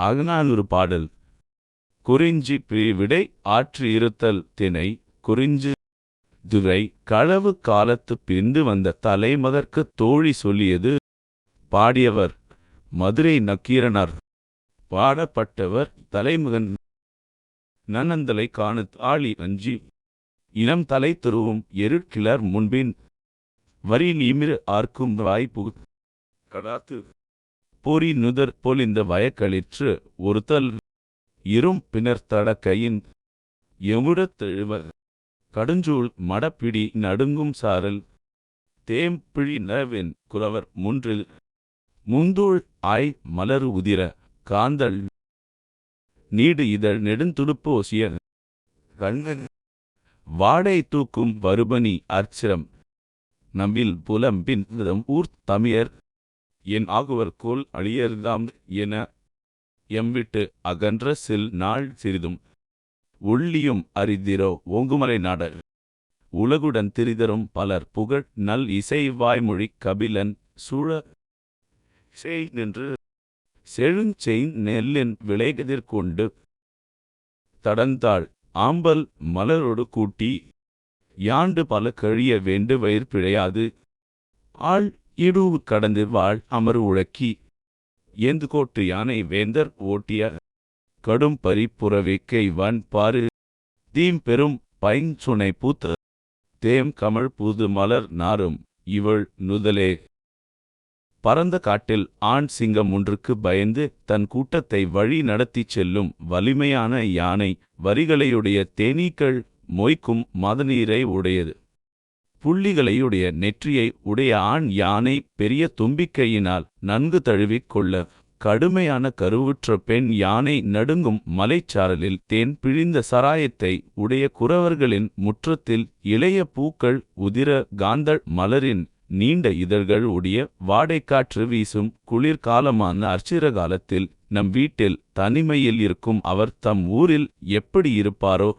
அகநானூறு பாடல். குறிஞ்சி பிரிவிடை ஆற்று இருத்தல் தினை குறிஞ்சு துரை களவு காலத்து பிரிந்து வந்த தலைமதற்கு தோழி சொல்லியது பாடியவர் மதுரை நக்கீரனார். பாடப்பட்டவர் தலைமுகன் நன்னந்தலை காணத் ஆளி அஞ்சி இனம் தலை துருவும் எருட்கிளர் முன்பின் வரி நீமிரு ஆர்க்கும் வாய்ப்பு கடாத்து பொறி நுதர் பொலிந்த வயக்களிற்று ஒருத்தல் இரும் பின்னர் தடக்கையின் எமுடத் தெழுவ கடுஞ்சூழ் மடப்பிடி நடுங்கும் சாரல் தேம்பிழி நரவின் குறவர் முன்றில் முந்தூள் ஆய் மலர் உதிர காந்தள் நீடு இதழ் நெடுந்துடுப்பு ஒசிய கண்ணன் வாடை தூக்கும் வருபனி அர்ச்சிரம் நம்பில் புலம்பின் ஊர் தமியர் என் ஆகுவர்கோல் அழியர்தாம் என எம்விட்டு அகன்ற சில் நாள் சிறிதும். உள்ளியும் அரிதிரோ ஓங்குமலை நாடல் உலகுடன் திரிதரும் பலர் புகழ் நல் இசை வாய்மொழி கபிலன் சூழ செய் நின்று செழுஞ்செய் நெல்லின் விளைகதிர் கொண்டு தடந்தாள் ஆம்பல் மலரோடு கூட்டி யாண்டு பல கழிய வேண்டு வயிற்பிழையாது ஆள் இடுவு கடந்து வாழ் அமர் உழக்கி. ஏந்து கோட்டு யானை வேந்தர் ஓட்டிய கடும் பரி வன் பாரு தீம் பெரும் பைஞ்சுனை பூத்த தேம் கமழ் புது மலர் நாரும் இவள் நுதலே. பரந்த காட்டில் ஆண் சிங்கம் ஒன்றுக்கு பயந்து தன் கூட்டத்தை வழி நடத்திச் செல்லும் வலிமையான யானை வரிகளையுடைய தேனீக்கள் மொய்க்கும் மதநீரை உடையது. புள்ளிகளையுடைய நெற்றியை உடைய ஆண் யானை பெரிய தும்பிக்கையினால் நன்கு தழுவிக் கொள்ள கடுமையான கருவுற்ற பெண் யானை நடுங்கும் மலைச்சாரலில் தேன் பிழிந்த சராயத்தை உடைய குறவர்களின் முற்றத்தில் இளைய பூக்கள் உதிர காந்தள் மலரின் நீண்ட இதழ்கள் உடைய வாடைக்காற்று வீசும் குளிர்காலமான அர்ச்சிர காலத்தில் நம் வீட்டில் தனிமையில் இருக்கும் அவர் தம் ஊரில் எப்படி இருப்பாரோ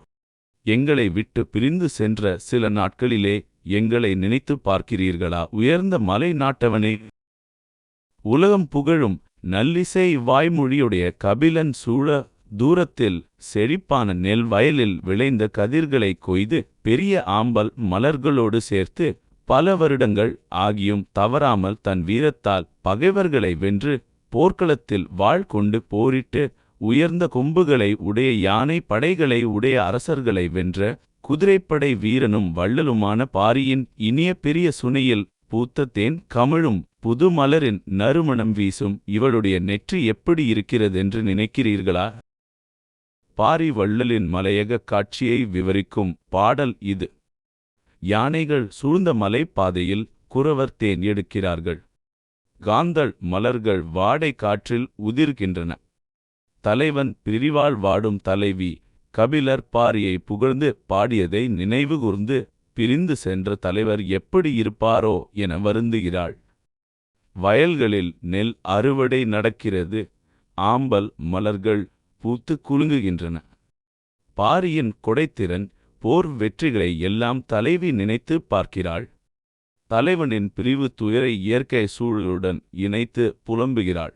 எங்களை விட்டு பிரிந்து சென்ற சில நாட்களிலே எங்களை நினைத்து பார்க்கிறீர்களா? உயர்ந்த மலை நாட்டவனே. உலகம் புகழும் நல்லிசை வாய்மொழியுடைய கபிலன் சூழ தூரத்தில் செழிப்பான நெல் வயலில் விளைந்த கதிர்களை கொய்து பெரிய ஆம்பல் மலர்களோடு சேர்த்து பல வருடங்கள் ஆகியும் தவறாமல் தன் வீரத்தால் பகைவர்களை வென்று போர்க்களத்தில் வாழ் கொண்டு போரிட்டு உயர்ந்த கொம்புகளை உடைய யானை படைகளை உடைய அரசர்களை வென்ற குதிரைப்படை வீரனும் வள்ளலுமான பாரியின் இனிய பெரிய சுனையில் பூத்த தேன் கமிழும் புது மலரின் நறுமணம் வீசும் இவளுடைய நெற்றி எப்படி இருக்கிறதென்று நினைக்கிறீர்களா? பாரி வள்ளலின் மலையக காட்சியை விவரிக்கும் பாடல் இது. யானைகள் சூழ்ந்த மலைப்பாதையில் குறவர் தேன் எடுக்கிறார்கள். காந்தள் மலர்கள் வாடை காற்றில் உதிர்கின்றன. தலைவன் பிரிவாள் வாடும் தலைவி கபிலர் பாரியை புகழ்ந்து பாடியதை நினைவுகூர்ந்து பிரிந்து சென்ற தலைவர் எப்படி இருப்பாரோ என வருந்துகிறாள். வயல்களில் நெல் அறுவடை நடக்கிறது. ஆம்பல் மலர்கள் பூத்து குலுங்குகின்றன. பாரியின் கொடைத்திறன் போர் வெற்றிகளை எல்லாம் தலைவி நினைத்து பார்க்கிறாள். தலைவனின் பிரிவு துயரை இயற்கை சூழலுடன் இணைத்து புலம்புகிறாள்.